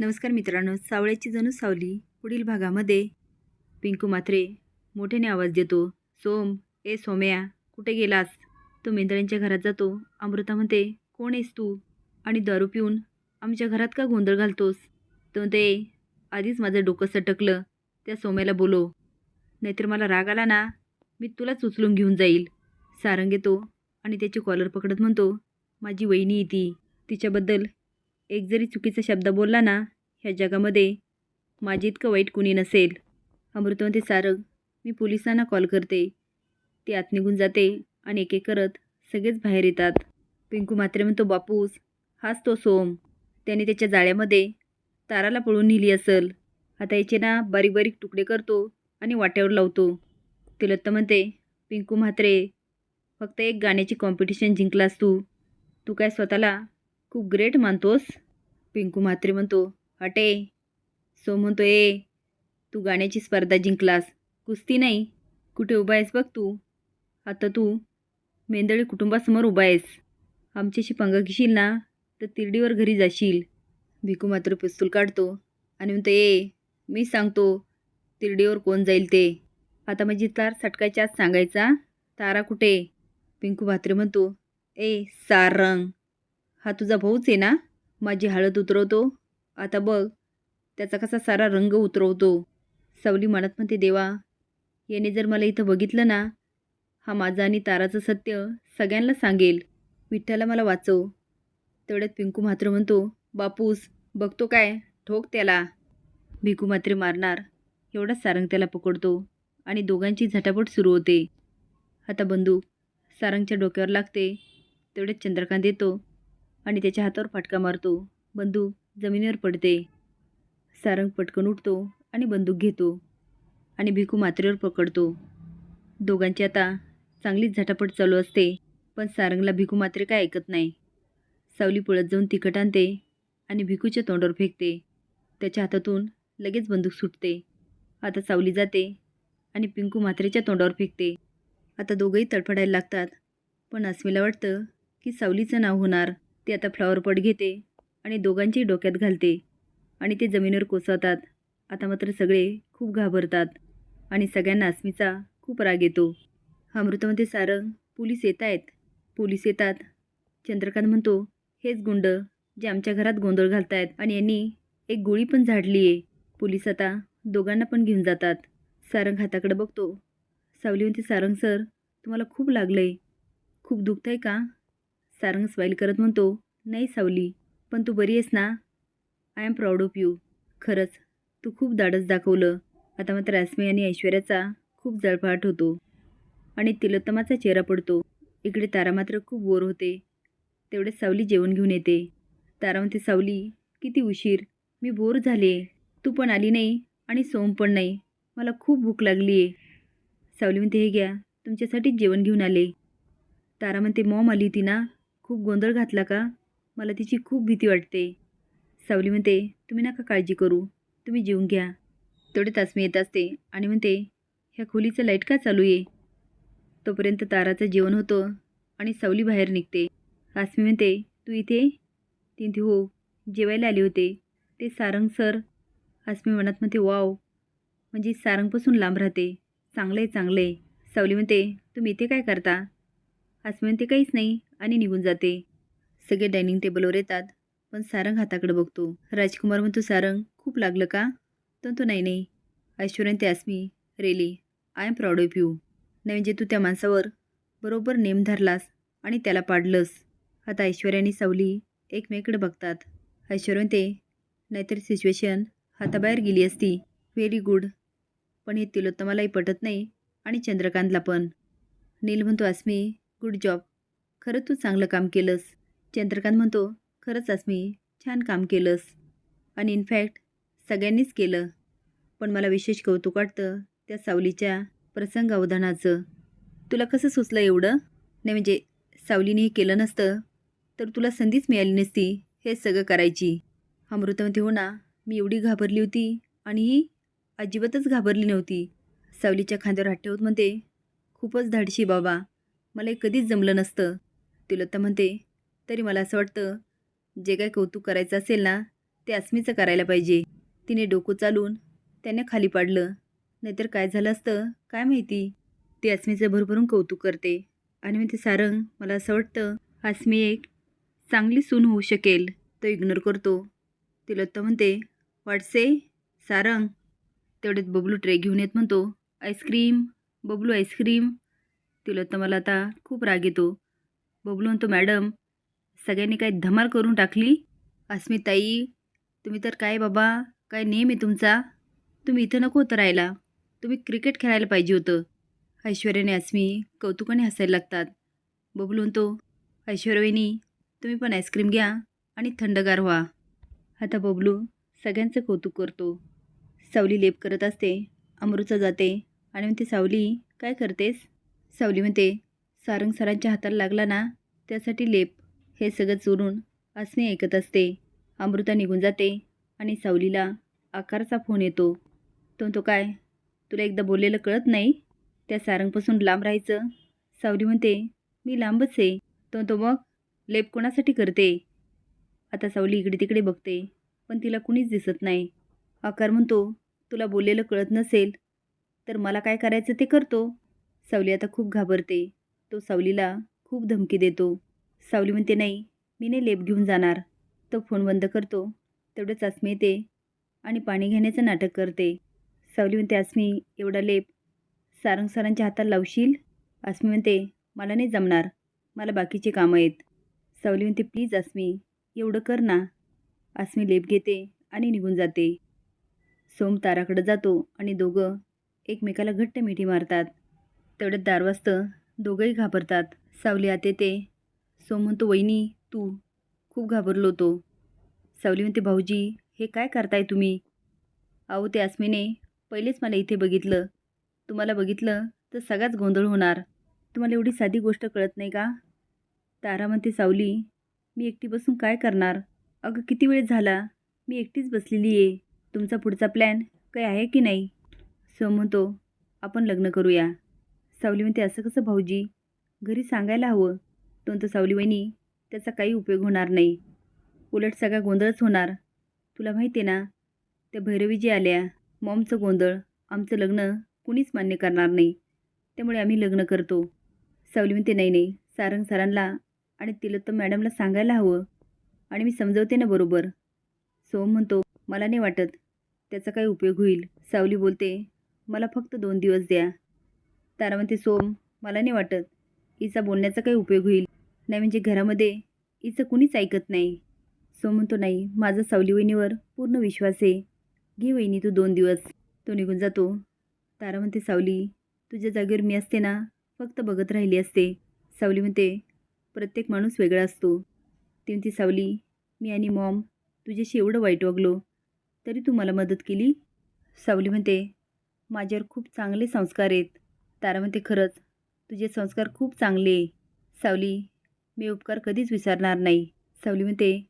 नमस्कार मित्रांनो सावळ्याची जणू सावली पुढील भागामध्ये. पिंकू मात्रे मोठ्याने आवाज देतो सोम ए सोम्या कुठे गेलास? तो मेंदळ्यांच्या घरात जातो. अमृता म्हणते कोण आहेस तू? आणि दारू पिऊन आमच्या घरात का गोंधळ घालतोस? तो म्हणते आधीच माझं डोकं सटकलं. त्या सोम्याला बोलो नाहीतर मला राग आला ना मी तुलाच उचलून घेऊन जाईल. सारंग येतो आणि त्याची कॉलर पकडत म्हणतो माझी वहिनी आहे ती तिच्याबद्दल एक जरी चुकीचा शब्द बोलला ना ह्या जगामध्ये माझे इतकं वाईट कुणी नसेल. अमृतवंती सारंग मी पोलिसांना कॉल करते. ती आत निघून जाते आणि एक एक करत सगळेच बाहेर येतात. पिंकू मात्र म्हणतो बापूस हाच तो सोम. त्याने त्याच्या जाळ्यामध्ये ताराला पळून नेली असल. आता याचे ना बारीक बारीक तुकडे करतो आणि वाट्यावर लावतो. तिलोत्ता म्हणते पिंकू म्हात्रे फक्त एक गाण्याची कॉम्पिटिशन जिंकलास तू. तू काय स्वतःला खूप ग्रेट मानतोस. पिंकू म्हात्रे म्हणतो हटे. सो म्हणतो ए तू गाण्याची स्पर्धा जिंकलास. कुस्ती नाही. कुठे उभा आहेस बघ तू. आता तू मेंदळी कुटुंबासमोर उभा आहेस. आमच्याशी पंगा घेशील ना तर तिरडीवर घरी जाशील. भिकू मात्र पिस्तूल काढतो आणि म्हणतो ए मी सांगतो तिरडीवर कोण जाईल ते. आता माझी तार सटकायच्या आत सांगायचा. तारा कुठे? पिंकू म्हात्रे म्हणतो ए सारंग. हा तुझा भाऊच आहे ना? माझी हळद उतरवतो. आता बघ त्याचा कसा सारा रंग उतरवतो. सावली मनात म्हणते देवा याने जर मला इथं बघितलं ना हा माझा आणि ताराचं सत्य सगळ्यांना सांगेल. विठ्ठला मला वाचव. तेवढ्यात पिंकू मात्र म्हणतो बापूस बघतो काय? ठोक त्याला. भिकू मात्रे मारणार एवढाच सारंग त्याला पकडतो आणि दोघांची झटापट सुरू होते. आता बंदूक सारंगच्या डोक्यावर लागते तेवढ्यात चंद्रकांत येतो. आणि त्याच्या हातावर फटका मारतो. बंदूक जमिनीवर पडते. सारंग पटकन उठतो आणि बंदूक घेतो आणि भिकू मात्रेवर पकडतो. दोघांची आता चांगलीच झटापट चालू असते पण सारंगला भिकू मात्रे काय ऐकत नाही. सावली पळत जाऊन तिखट आणते आणि भिकूच्या तोंडावर फेकते. त्याच्या हातातून लगेच बंदूक सुटते. आता सावली जाते आणि पिंकू मात्रेच्या तोंडावर फेकते. आता दोघंही तडफडायला लागतात पण अस्मिला वाटतं की सावलीचं नाव होणार. ती आता फ्लॉवर पॉट घेते आणि दोघांची डोक्यात घालते. आणि ते जमिनीवर कोसळतात. आता मात्र सगळे खूप घाबरतात. आणि सगळ्यांना अस्मीचा खूप राग येतो. अमृतामध्ये सारंग पोलीस येत आहेत. पोलीस येतात. चंद्रकांत म्हणतो हेच गुंड जे आमच्या घरात गोंधळ घालतायत आणि यांनी एक गोळी पण झाडली आहे पोलीस आता दोघांना पण घेऊन जातात. सारंग हाताकडे बघतो. सावली म्हणते सारंग सर तुम्हाला खूप लागलं आहे खूप दुखतं आहे का? सारंग स्माईल करत म्हणतो नाही सावली पण तू बरी आहेस ना? I am proud of you खरंच तू खूप धाडस दाखवलं. आता मात्र रश्मी आणि ऐश्वर्याचा खूप जळफाट होतो. आणि तिलोत्तमाचा चेहरा पडतो. इकडे तारा मात्र खूप बोर होते. तेवढे सावली जेवण घेऊन येते. तारा म्हणते सावली किती उशीर. मी बोर झाले. तू पण आली नाही आणि सोम पण नाही. मला खूप भूक लागली आहे. सावली म्हणते हे घ्या तुमच्यासाठीच जेवण घेऊन आले. तारा म्हणते मॉम आली होती ना? खूप गोंधळ घातला का? मला तिची खूप भीती वाटते. सावली म्हणते तुम्ही नका काळजी करू. तुम्ही जेवून घ्या. तेवढे तासमी येत असते आणि म्हणते ह्या खोलीचं लाइट का चालू आहे? तोपर्यंत ताराचं जेवण होतं आणि सावली बाहेर निघते. आसमी म्हणते तू इथे? तिथे हो. जेवायला आले होते. ते सारंग सर आसमी मनात म्हणते वाव. म्हणजे सारंगपासून लांब राहते. चांगलं आहे चांगलं आहे सावली म्हणते तुम्ही इथे काय करता? आसमी म्हणते काहीच नाही. आणि निघून जाते. सगळे डायनिंग टेबलवर येतात. पण सारंग हाताकडे बघतो. राजकुमार म्हणतो सारंग खूप लागलं का? तर तो नाही नाही. ऐश्वर्यन ते आसमी really I am proud of you नाही म्हणजे तू त्या माणसावर बरोबर नेम धरलास आणि त्याला पाडलंस. आता ऐश्वर्या आणि सावली एकमेकडे बघतात. ऐश्वर्यन ते नाहीतर सिच्युएशन हाताबाहेर गेली असती. व्हेरी गुड पण हे तिलोत्तमालाही पटत नाही आणि चंद्रकांतला पण. नील म्हणतो आसमी गुड जॉब खरं तू चांगलं काम केलंस. चंद्रकांत म्हणतो खरंच आसमी छान काम केलंस. आणि इनफॅक्ट सगळ्यांनीच केलं. पण मला विशेष कौतुक वाटतं त्या सावलीच्या प्रसंग अवधानाचं. तुला कसं सुचलं एवढं? नाही म्हणजे सावलीने हे केलं नसतं तर तुला संधीच मिळाली नसती हे सगळं करायची. अमृतामध्ये हो ना मी एवढी घाबरली होती आणि ही अजिबातच घाबरली नव्हती. सावलीच्या खांद्यावर हात ठेवत म्हणते खूपच धाडशी बाबा मला हे कधीच जमलं नसतं. तिला म्हणते तरी मला असं वाटतं जे काय कौतुक करायचं असेल ना ते अस्मीचं करायला पाहिजे. तिने डोकं चालून त्याने खाली पाडलं. नाहीतर काय झालं असतं काय माहिती? ती अस्मीचं भरभरून कौतुक करते. आणि मग ते सारंग मला असं वाटतं अस्मी एक चांगली सून होऊ शकेल. तो इग्नोर करतो. ती म्हणते वाटसे सारंग. तेवढ्यात बबलू ट्रे घेऊन येत म्हणतो आईस्क्रीम बबलू आईस्क्रीम. तिलोत्तमाला मला आता खूप राग येतो. बबलू म्हणतो मॅडम सगळ्यांनी काय धमाल करून टाकली? अस्मिताई तुम्ही तर काय बाबा काय नेम आहे तुमचा? तुम्ही इथं नको होतं राहायला. तुम्ही क्रिकेट खेळायला पाहिजे होतं. ऐश्वर्याने अस्मी कौतुकाने हसायला लागतात. बबलू म्हणतो ऐश्वर्यानी तुम्ही पण आईस्क्रीम घ्या आणि थंडगार व्हा. आता बबलू सगळ्यांचं कौतुक करतो. सावली लेप करत असते अमृता जाते आणि म्हणते सावली काय करतेस? सावली म्हणते सारंग सरांच्या हाताला लागला ना त्यासाठी लेप. हे सगळं चोरून अस्मी ऐकत असते. अमृता निघून जाते आणि सावलीला आकारचा फोन येतो. तो तो काय? तुला एकदा बोललेलं कळत नाही? त्या सारंगपासून लांब राहायचं? सावली म्हणते मी लांबच आहे. तो तो मग लेप कोणासाठी करते? आता सावली इकडे तिकडे बघते पण तिला कुणीच दिसत नाही. आकार म्हणतो तुला बोललेलं कळत नसेल तर मला काय करायचं ते करतो. सावली आता खूप घाबरते. तो सावलीला खूप धमकी देतो. सावली म्हणते नाही मी नाही लेप घेऊन जाणार. तो फोन बंद करतो तेवढंच आसमी येते आणि पाणी घेण्याचं नाटक करते. सावली म्हणते आसमी एवढा लेप सारंग सरांच्या हाताला लावशील? आसमी म्हणते मला नाही जमणार मला बाकीचे कामं आहेत. सावली म्हणते प्लीज आसमी एवढं कर ना. आसमी लेप घेते आणि निघून जाते. सोम ताराकडं जातो आणि दोघं एकमेकाला घट्ट मिठी मारतात. तेवढ्यात दार वाजतं दोघंही घाबरतात. सावली आते ते. सो म्हणतो वहिनी तू. खूप घाबरलो होतो. सावली म्हणते भाऊजी हे काय करताय तुम्ही? अहो ते आसमीने पहिलेच मला इथे बघितलं. तुम्हाला बघितलं तर सगळाच गोंधळ होणार. तुम्हाला एवढी साधी गोष्ट कळत नाही का? तारा म्हणते सावली मी एकटी बसून काय करणार? अगं किती वेळ झाला? मी एकटीच बसलेली आहे. तुमचा पुढचा प्लॅन काही आहे की नाही? सो म्हणतो आपण लग्न करूया. सावली म्हणते असं कसं भाऊजी? घरी सांगायला हवं. तोंत सावली वहिनी त्याचा काही उपयोग होणार नाही. उलट सगळा गोंधळच होणार. तुला माहिती आहे ना त्या भैरवीजी आल्या मॉमचं गोंधळ आमचं लग्न कुणीच मान्य करणार नाही. त्यामुळे आम्ही लग्न करतो. सावली म्हणते नाही नाही सारंग सरांना आणि तिला तर मॅडमला सांगायला हवं आणि मी समजवते ना बरोबर. सोम म्हणतो मला नाही वाटत त्याचा काही उपयोग होईल. सावली बोलते मला फक्त दोन दिवस द्या. तारा म्हणते सोम मला नाही वाटत. हिचा बोलण्याचा काही उपयोग होईल. नाही म्हणजे घरामध्ये हिचं कुणीच ऐकत नाही. सोम म्हणतो नाही माझा सावली वहिनीवर पूर्ण विश्वास आहे. घे वहिनी तू दोन दिवस. तो निघून जातो. तारा म्हणते सावली तुझ्या जागेवर मी असते ना फक्त बघत राहिली असते. सावली म्हणते प्रत्येक माणूस वेगळा असतो. ती म्हणते सावली मी आणि मॉम तुझ्याशी एवढं वाईट वागलो तरी तू मला मदत केली? सावली म्हणते माझ्यावर खूप चांगले संस्कार आहेत. तारा म्हणते खरंच तुझे संस्कार खूप चांगले आहे. सावली मी उपकार कधीच विसरणार नाही. सावली म्हणते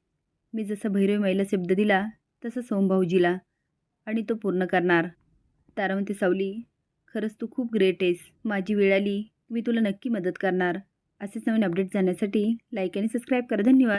मी जसा भैरवी माईला शब्द दिला तसं सोमभाऊजीला आणि तो पूर्ण करणार. तारा म्हणते सावली खरंच तू खूप ग्रेट आहेस. माझी वेळ आली. मी तुला नक्की मदत करणार. असेच नवीन अपडेट जाण्यासाठी लाईक आणि सबस्क्राईब करा. धन्यवाद.